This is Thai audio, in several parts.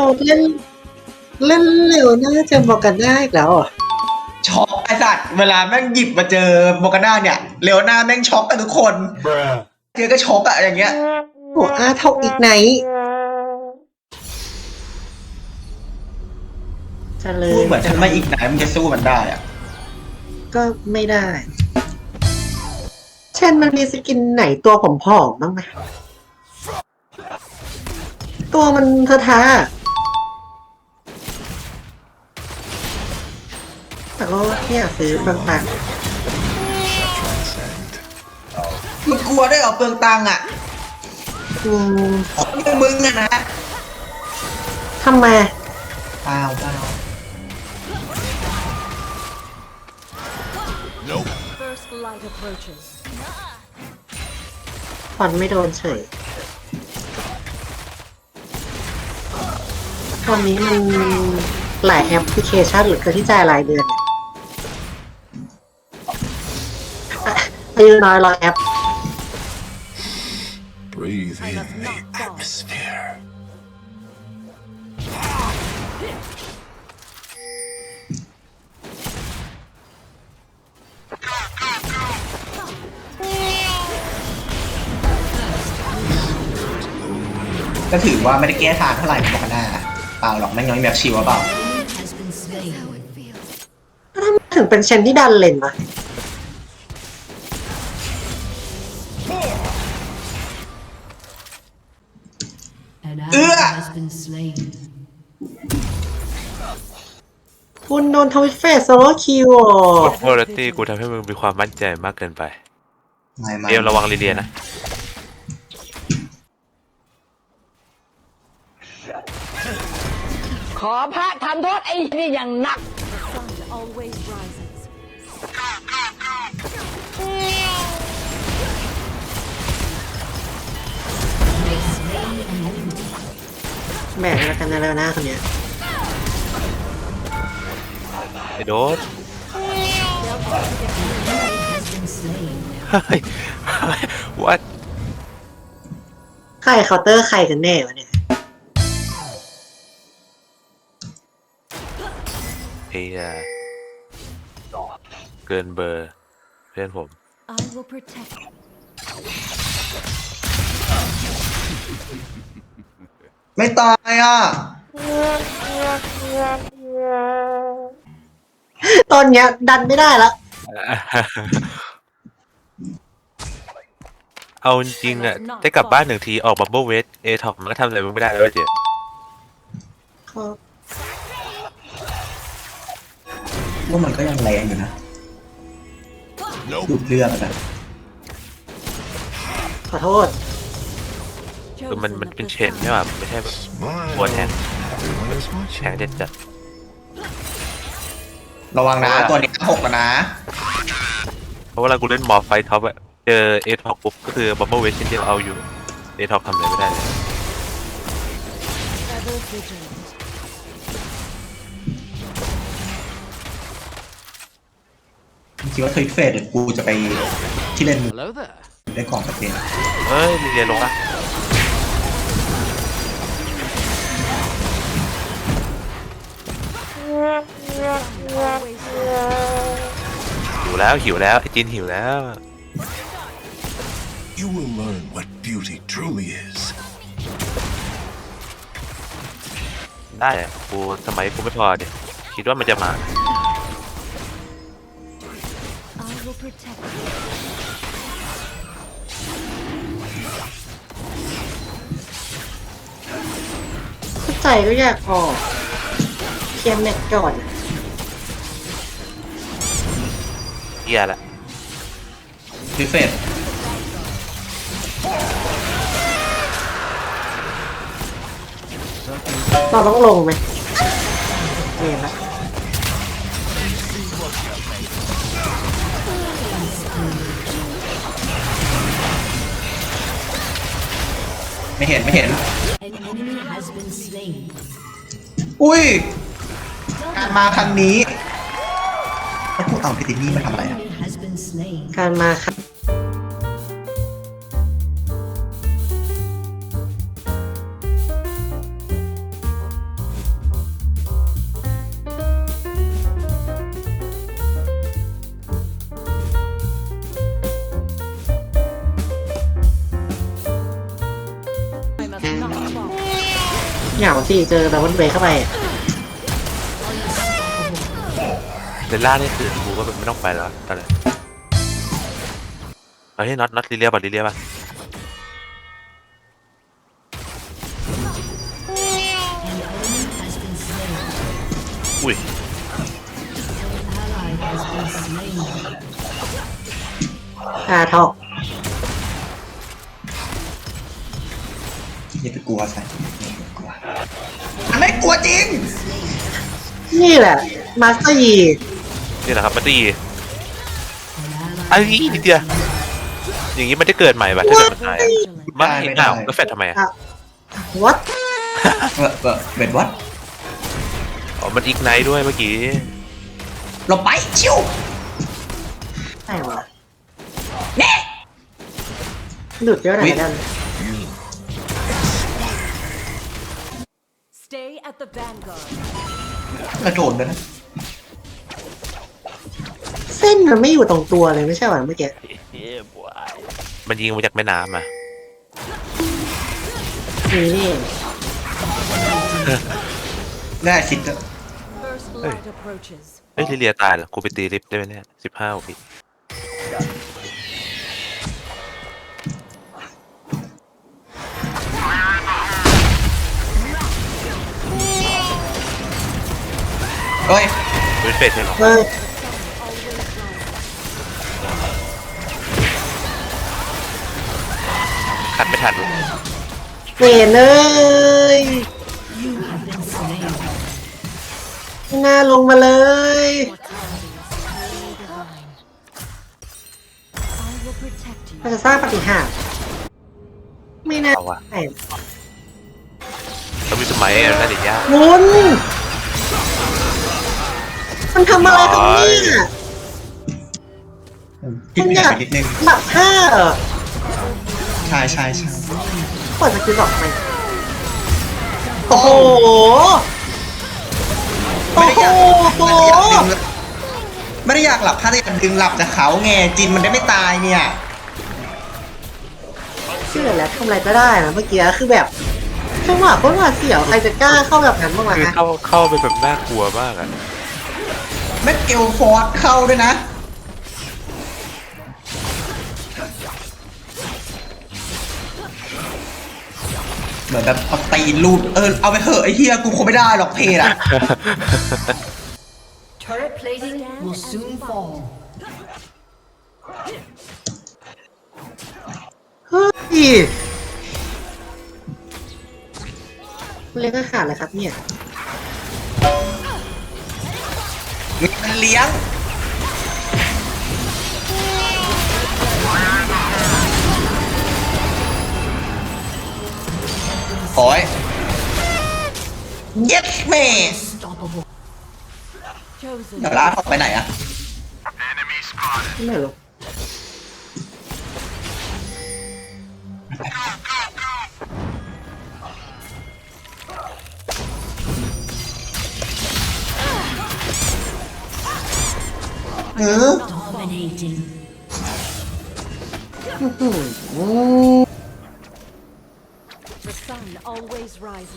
เราเล่นเล่นเร็วน่าจะบอกกันได้อีกแล้วเหรอะช็อกไอ้สัตว์เวลาแม่งหยิบมาเจอโมกาน่าเนี่ยเร็วหน้าแม่งช็อกกันทุกคน Bruh. เจอก็ช็อกอะอย่างเงี้ยโอ้อาเท่าอีกไหนจะเลยพูดเหมือนถ้าไม่อีกไหนมึงจะสู้มันได้อะก็ไม่ได้ เช่นมันมีสกินไหนตัวผมผอมๆบ้างไหมตัวมันเทอะทา แต่ก็ไม่อยากซื้อบางมึงกลัวได้วยเหรอเปลืองตังค์อะๆอืมคนอย่างมึงอะนะทำไมเปล่าเปล่า First light approaches. ฟันไม่โดนเฉยตอนนี้มันหลายแอปพลิเคชันหรือเกินที่จ่ายรายเดือนเนี่ย อะอายุน้อยร้อยแอป Breathe I in must the not fall. atmosphere. ก็ถือว่าไม่ได้แก้ทางเท่าไหร่โมกาน่าเปล่าหรอกแม่งยังไม่แบบชิวอะเปล่า Has been slain. How it feels. ถ้าถึงเป็นเชนที่ดันเลนปะ An Ugh. ally has been slain. คุณโดนทวิตเฟสโซโลคิวโทษตี้กูทำให้มึงมีความมั่นใจมากเกินไปไม่ไม่เดียวระวังลีเดียนะขอพระทำโทษไอ้นี่อย่างหนัก The sun always rises. แบ่งแล้วกันนะแล้วหน้าคนเนี้ยไอ้โดด Has been slain. เฮ้ย วัดใครเคาน์เตอร์ใครกันแน่วะเนี่ยเฮียเกินเบอร์ เพื่อนผม I will protect. ไม่ตายอะ ตอนเนี้ยดันไม่ได้แล้วเอาจริงๆอะ ได้กลับบ้านหนึ่งทีออกบับเบิลเวสเอท็อกมันก็ทำอะไรมึงไม่ได้แล้วเว้ยเจ๊ว่ามันก็ยังแรงอยู่นะดูดเลือดอะนะขอโทษ คือมันมันเป็นเชนใช่ป่ะไม่ใช่แบบ Smile. What hand? Everyone is แทง watching. เด็ดจัดระวังนะตัวนี้หกแล้วนะ เพราะเวลากูเล่นมอร์ไฟท็อปอะเจอเอท็อกปุ๊บก็คือบับเบิลเวสชิ้นเดียวเอาอยู่เอท็อกทำอะไรไม่ได้เลย Ever vigilant. คิดว่าทวิตเฟสเดี๋ยวกูจะไปที่เล่นได้กล่องประเทศเฮ้ยลีเดียลงละ หิวแล้วหิวแล้วไอจินหิวแล้ว You will learn what beauty truly is. ได้อะกูสมัยกูไม่พอเดี๋ยวคิดว่ามันจะมา I will protect. เข้าใจก็อยากออก เคลียร์แม็กก่อนเฮียละทวิตเฟสเราต้องลงไหมเห็นละไม่เห็นไม่เห็น An enemy has been slain. อุ้ย การมาครั้งนี้แล้วพวกเต่าพิตินี่มาทำอะไรการมาค่ะเหงาสิเจอแต่วันเบรเข้าไป เลนล่านี่คือกูก็ไม่ต้องไปแล้วตอนนี้เฮ้ยน็อตน็อตลิเลียป่ะลิเลียป่ะอุ้ย Ally has been slain. อาทอกอย่าไปกลัวใส่อย่าไปกลัวมันไม่กลัวจริง นี่แหละ มาสเตอร์ยี นี่แหละครับมันดี An ally ไอ้นี่นิดเดียวอย่างนี้มันได้เกิดใหม่ป่ะถ้าเกิดมันตายอะ vigilant. ไม่เห็นหนาวแล้วแฟดทำไมอะอะวัดเออเออเบ็ดวัดอ๋อมันอีกไนท์ด้วยเมื่อกี้เราไปชิวไหนวะแน่หลุดเยอะไหนกัน Stay at the vanguard. กระโดดเลยนะเส้นมันไม่อยู่ตรงตัวเลยไม่ใช่หรอเมื่อกี้มันยิงมาจากแม่น้ำอะนี่นี่เองได้สิทธิ์ First light approaches. เฮ้ยลิเลียตายเหรอกูไปตีลิฟต์ได้ไหมเนี่ยสิบห้าวิเฮ้ย เป็นเฟสใช่หรอเฮ้ย คัดไม่ทันเวนเลย You have been slain. ไม่น่าลงมาเลย I will protect you. มันจะสร้างปฏิหารย์ไม่น่าเอาวะใช่แล้วมีสมัยน่าจะยากคุณมันทำอะไรตรงนี้อะคิดมันเหอนื่อยยากไปนิดนึงหลับผ้าเหรอ ใช่ใช่ใช่ปล่อยสกิลสองไปโอ้โหโอ้ไม่ได้โหอยากไม่ได้อยากดึงไม่ได้อยากหลับถ้าได้อยากดึงหลับจากเขาไงจินมันได้ไม่ตายเนี่ยเชื่อแล้วทำอะไรก็ได้นะเมื่อกี้คือแบบจังหวะโคตรหวาดเสียวใครจะกล้าเข้าแบบนั้นบ้างวะคือฮะเข้าเข้าไปแบบน่ากลัวมากอะแม็กเกลฟอร์ดเข้าด้วยนะ เหมือนแบบเอาตีนรูดเออเอาไปเถอะไอ้เฮียกูคงไม่ได้หรอกเพจอะ Turret plating will soon fall. เฮ้ยเลี้ยงอาหารเลยครับเนี่ยมีมันเลี้ยง โอ้ยเย็ดแม่ Unstoppable. Chosen. เดี๋ยวลากออกไปไหนอะไม่รู้เออ Dominating. อื้อหือ The sun always rises.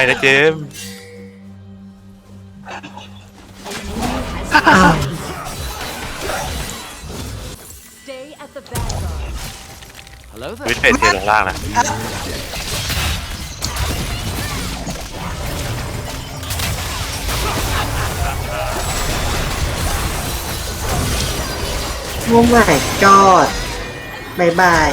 ไปนะเจมส์อ้าว Stay at the vanguard. วินเฟสเจอลงล่างนะโอ้ my god บายบาย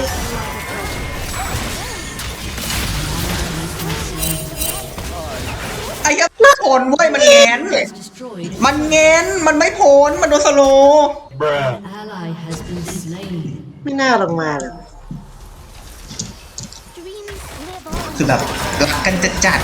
ยักษ์ผลเว้ยมันแงน Has destroyed. มันแงนมันไม่พ้นมันโดนสโลว์ An ally has been slain. ไม่น่าลงมาเลย Dreams คือแบบรักกันจัดจัด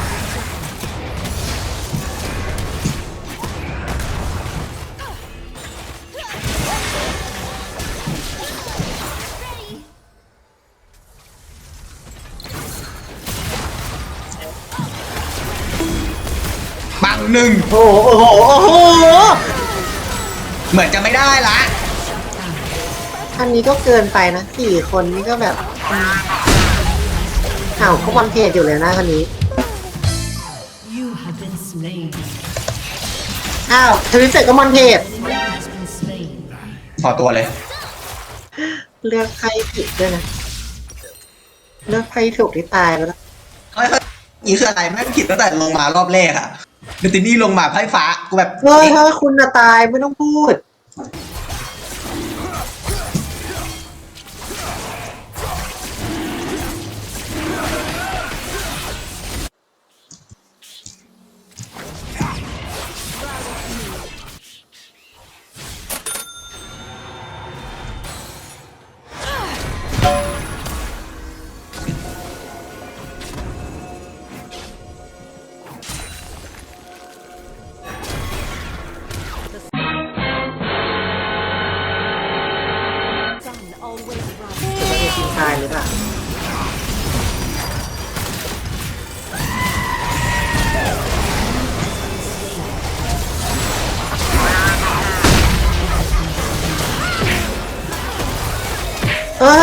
หนึ่งโอ้โหโอ้โหโอ้โหเหมือนจะไม่ได้ละอันนี้ก็เกินไปนะสี่คนนี่ก็แบบอ้าวเขาวันเพจอยู่เลยนะคันนี้ You have been slain. อ้าวทวิตเสร็จก็มอนเพจ Enemy has been slain. พอตัวเลย เลือกไพ่ผิดด้วยนะ เลือกไพ่ถูกที่ตายแล้วนะเฮ้ยเฮ้ยนี่คืออะไรแม่งผิดตั้งแต่ลงมารอบแรกอะ เดตินี่ลงมาไพ่ฟ้ากูแบบ เฮ้ยเฮ้ยคุณน่ะตายไม่ต้องพูด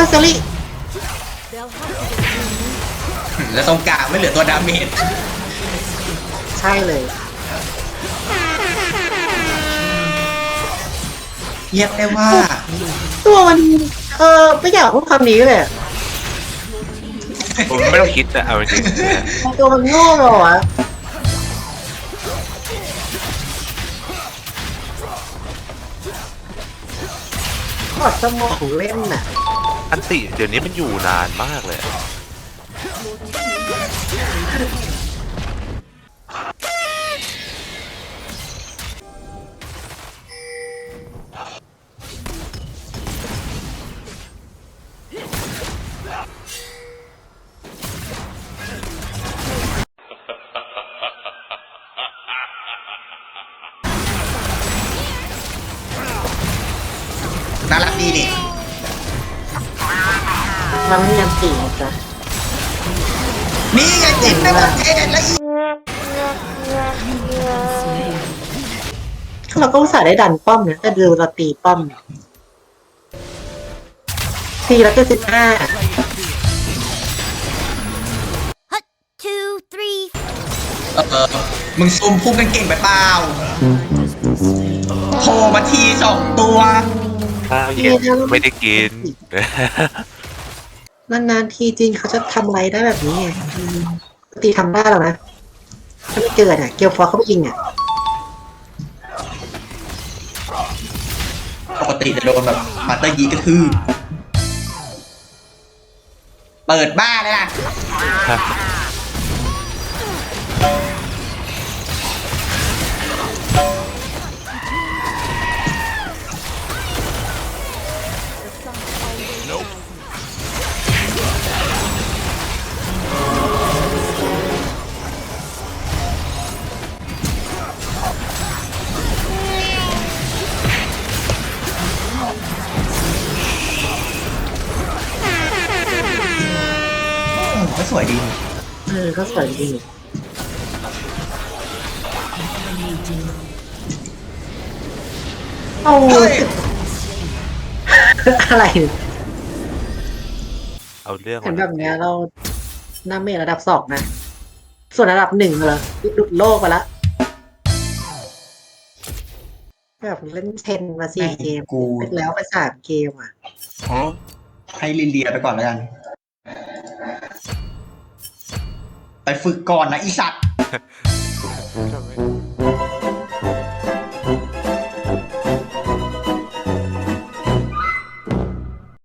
เออเซรี่ They'll have to get through you. แล้วตรงกลางไม่เหลือตัวดาเมจใช่เลยเรียกได้ว่า ตัวมันเออไม่อยากพูดคำนี้เลยอะผมไม่ต้องคิดนะเอาจริงๆตัวมันโง่เหรอวะขอดสมองเล่นน่ะ อันติเดี๋ยวนี้มันอยู่นานมากเลย มันไม่ยังตีนะจ๊ะนี่ไงจิ้มได้หมดเอ็นแล้วอีเราก็อุตส่าห์ได้ดันป้อมนะแต่ดูเราตีป้อมทีละก็สิบห้า two, three, เออมึงซูมพุ่งกันเก่งไปเปล่าโผล่มาทีสองตัว ข้าวเย็นไม่ได้กิน นานๆทีจริงเขาจะทำอะไรได้แบบนี้ไงปกติทำได้หรอกนะถ้าไม่เกิดอะ เกียวฟอร์เขาไปยิงอะ ปกติจะโดนแบบมาเตอร์ยีก็คือ เปิดบ้าเลยล่ะ ก็สวยดีโอ้เฮ้ยอะไรเอาเรื่องเห็นแบบเนี้ยเราหน้าเมจระดับสองนะ ส่วนระดับหนึ่งเหรอหลุดโลกไปละแบบเล่นเทนมาสี่เกมกูไปแล้วไปสามเกมอะให้ลินเลียไปก่อนแล้วกัน ไปฝึกก่อนนะอีสัตว์